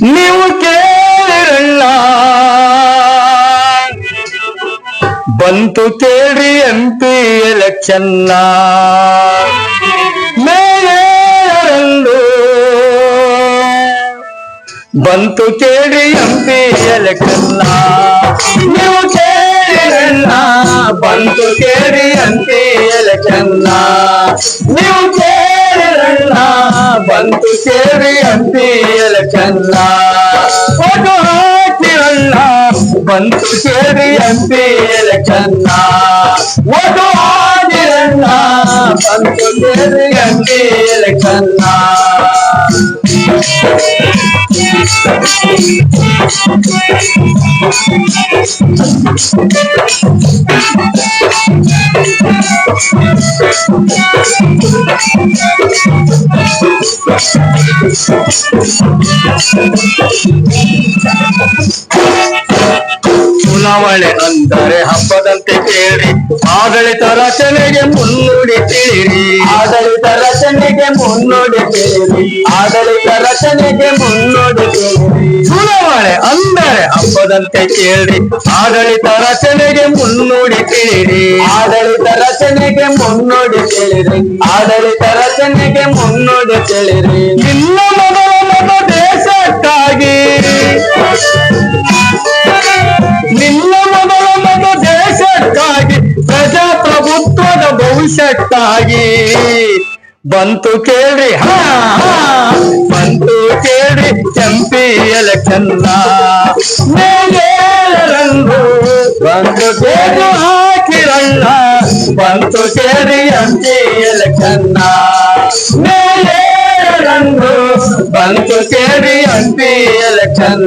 ನೀವು ಕೇಳಿರಲ್ಲ. ಬಂತು ಕೇಳಿ ಎಂಪಿ ಎಲೆಕ್ಷನ್ನ ಎಲೆಕ್ಷನ್ ಮೇಯರಂದು ಬಂತು ಕೇಳಿ ಎಂಪಿ ಎಲೆಕ್ಷನ್ನ ನೀವು ಕೇಳಿರಲ್ಲ. ಬಂತು ಕೇಳಿ ಎಂಪಿ ಎಲೆಕ್ಷನ್ನ ನೀವು ನೀವು ಕೇಳಿರಲ್ಲ ಬಂತು ಕೇಳಿ ಎಂ ಪಿ ಎಲೆಕ್ಷನ್ ಫೋಟೋ ಹಾಕಿರಲ್ಲ ಬಂತು ಕೇಳಿ ಎಂ ಪಿ ಎಲೆಕ್ಷನ್ ಓಟು ಹಾಕಿರಲ್ಲ ಬಂತು ಕೇಳಿ ಎಂ ಪಿ ಎಲೆಕ್ಷನ್ ಚುನಾವಣೆ ಅಂದರೆ ಹಬ್ಬದಂತೆ ಕೇಳಿ. ಆಡಳಿತ ರಚನೆಗೆ ಮುನ್ನುಡಿ ತಿಳಿರಿ ಆಡಳಿತ ರಚನೆಗೆ ಮುನ್ನುಡಿ ತಿಳಿರಿ ಆಡಳಿತ ರಚನೆಗೆ ಮುನ್ನುಡಿ ಹಬ್ಬದಂತೆ ಕೇಳಿ. ಆಡಳಿತ ರಚನೆಗೆ ಮುನ್ನುಡಿ ಕೇಳಿ. ಆಡಳಿತ ರಚನೆಗೆ ಮುನ್ನುಡಿ ತಿಳಿರಿ ಆಡಳಿತ ರಚನೆಗೆ ಮುನ್ನುಡಿ ತಿಳಿರಿ ನಿಮ್ಮ ಮೊದಲ ಮತ ದೇಶಕ್ಕಾಗಿ. ನಿನ್ನ ಮೊದಲ ಮತ ದೇಶಕ್ಕಾಗಿ ಪ್ರಜಾಪ್ರಭುತ್ವದ ಭವಿಷ್ಯಕ್ಕಾಗಿ. ಬಂತು ಕೇಳಿ ಹಾ ಹಾ, ಬಂತು ಕೇಳಿ ಕೆಂಪಿ ಎಲೆಕ್ಷನ್ ಮೇಲೇರಂದು ಬಂತು ಕೇಳಿ ಹಾಕಿರಣ್ಣ. ಬಂತು ಕೇಳಿ ಎಂಪಿ ಎಲೆಕ್ಷನ್ ಮೇಲೇರಂದು ಬಂತು ಕೇಳಿ ಎಂಪಿ ಎಲೆಕ್ಷನ್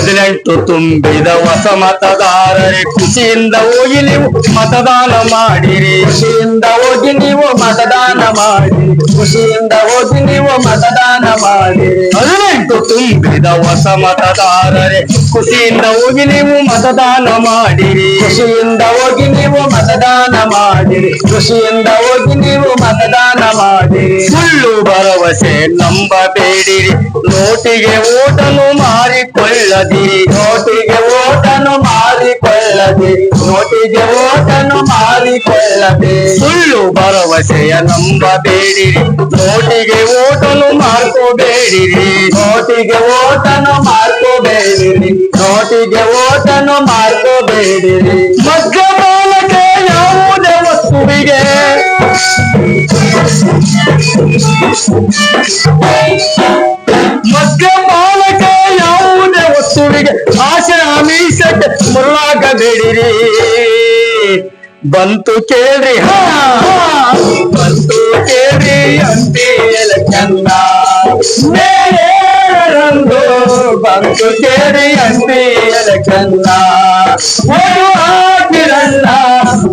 ಹದಿನೆಂಟು ತುಂಬಿದ ಹೊಸ ಮತದಾರರೇ, ಖುಷಿಯಿಂದ ಹೋಗಿ ನೀವು ಮತದಾನ ಮಾಡಿರಿ. ಖುಷಿಯಿಂದ ಹೋಗಿ ನೀವು ಮತದಾನ ಮಾಡಿ ಖುಷಿಯಿಂದ ಹೋಗಿ ನೀವು ಮತದಾನ ಮಾಡಿ ಹದಿನೆಂಟು ತುಂಬಿದ ಹೊಸ ಮತದಾರರೇ ಖುಷಿಯಿಂದ ಹೋಗಿ ನೀವು ಮತದಾನ ಮಾಡಿರಿ. ಖುಷಿಯಿಂದ ಹೋಗಿ ನೀವು ಮತದಾನ ಮಾಡಿರಿ. ಖುಷಿಯಿಂದ ಹೋಗಿ ನೀವು ಮತದಾನ ಮಾಡಿರಿ. ಸುಳ್ಳು ಭರವಸೆ ನಂಬಬೇಡಿರಿ. ನೋಟಿಗೆ ಓಟನು ಮಾರಿಕೊಳ್ಳದಿರಿ. ನೋಟಿಗೆ ಓಟನು ಮಾರಿಕೊಳ್ಳದಿರಿ ನೋಟಿಗೆ ಓಟನು ಮಾರಿಕೊಳ್ಳದೆ ಸುಳ್ಳು ಭರವಸೆಯ ನಂಬಬೇಡಿರಿ ನೋಟಿಗೆ ಓಟನು ಮಾರ್ಕೋಬೇಡಿರಿ ನೋಟಿಗೆ ಓಟನು ಮಾರ್ಕೋಬೇಡಿರಿ ನೋಟಿಗೆ ಓಟನು ಮಾರ್ಕೋಬೇಡಿರಿ ಮಗ್ಗ ಮಾಲಕ್ಕೆ ಯಾವುದೇ ವಸ್ತುವಿಗೆ ಮಗ್ಗ ಮಾಲಕ ಯಾವುದೇ ವಸ್ತುವಿಗೆ ಆಶೆ ಆಮೀಷಕ್ಕೆ ಮುರುಳಾಗಬೇಡಿರಿ ಬಂತು ಕೇಳ್ರಿ ಬಂತು ಕೇಳ್ರಿ ಅಂತೇಳ ಚಂದ. ಬಂತು ಕೇಳಿ ಅಂತೇಳ ಚಂದ. ಒಂದು ಹಾಕಿರಲ್ಲ,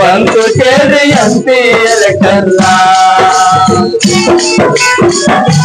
ಬಂತು ಕೇಳಿ ಅಂತೇಳ ಚಂದ.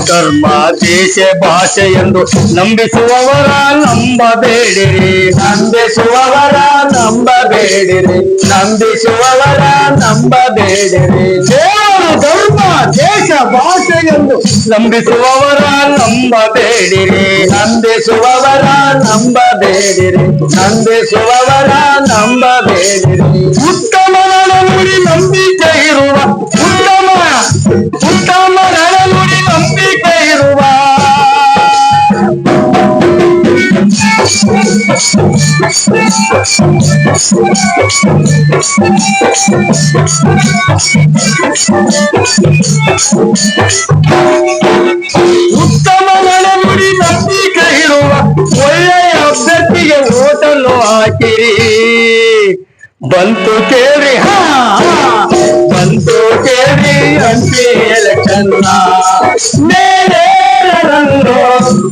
ಕರ್ಮ ದೇಶ ಭಾಷೆ ಎಂದು ನಂಬಿಸುವವರ ನಂಬಬೇಡಿರಿ. ನಂಬಿಸುವವರ ನಂಬಬೇಡಿರಿ. ನಂಬಿಸುವವರ ನಂಬಬೇಡಿರಿ. ದೇವರು ಧರ್ಮ ದೇಶ ಭಾಷೆ ಎಂದು ನಂಬಿಸುವವರ ನಂಬಬೇಡಿರಿ. ನಂಬಿಸುವವರ ನಂಬಬೇಡಿರಿ. ನಂಬಿಸುವವರ ನಂಬಬೇಡಿರಿ. ಉತ್ತಮ ನುಡಿ ಉತ್ತಮ ನುಡಿ ನಂಬಿಕೆ ಇರುವ ಒಳ್ಳೆಯ ಅಭ್ಯರ್ಥಿಗೆ ಓಟನ್ನು ಹಾಕಿರಿ ಬಂತು ಕೇಳಿ ಹಾ ಬಂತು ಕೇಳಿ ಅಂತಿ ಎಲೆಕ್ಷನ್ ಮೇಲೇರಲು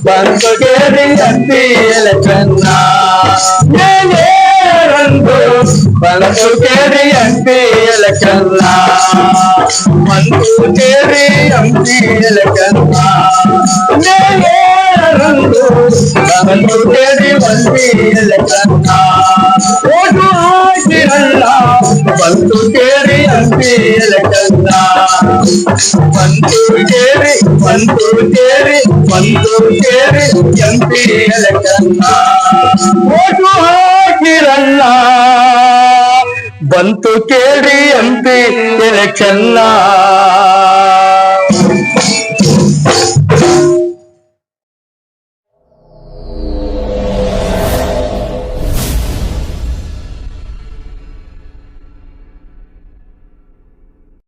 ಬಂತು ಕೇಳಿ ಅಂತಿ ಎಲೆಕ್ಷನ್ మందు కేరి అంపీల కన్నా మందు కేరి అంపీల కన్నా మందు కేరి అంపీల కన్నా ఓటు ఆశిరల్లా మందు కేరి అంపీల కన్నా మందు కేరి మందు కేరి మందు కేరి అంపీల కన్నా ఓటు ఆశిరల్లా ಬಂತು ಕೇಳಿ ಅಂತೆ ಚೆನ್ನ.